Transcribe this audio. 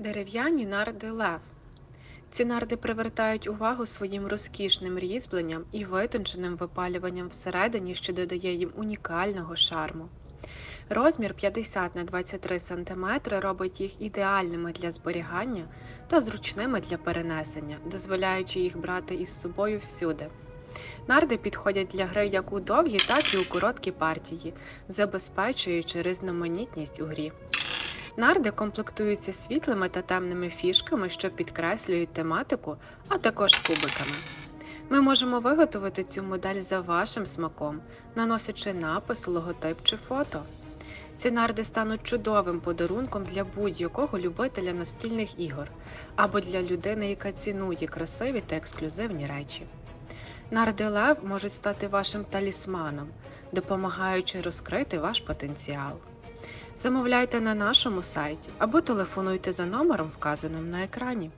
Дерев'яні нарди лев. Ці нарди привертають увагу своїм розкішним різьбленням і витонченим випалюванням всередині, що додає їм унікального шарму. Розмір 50 на 23 см робить їх ідеальними для зберігання та зручними для перенесення, дозволяючи їх брати із собою всюди. Нарди підходять для гри як у довгі, так і у короткі партії, забезпечуючи різноманітність у грі. Нарди комплектуються світлими та темними фішками, що підкреслюють тематику, а також кубиками. Ми можемо виготовити цю модель за вашим смаком, наносячи напис, логотип чи фото. Ці нарди стануть чудовим подарунком для будь-якого любителя настільних ігор або для людини, яка цінує красиві та ексклюзивні речі. Нарди Лев можуть стати вашим талісманом, допомагаючи розкрити ваш потенціал. Замовляйте на нашому сайті або телефонуйте за номером, вказаним на екрані.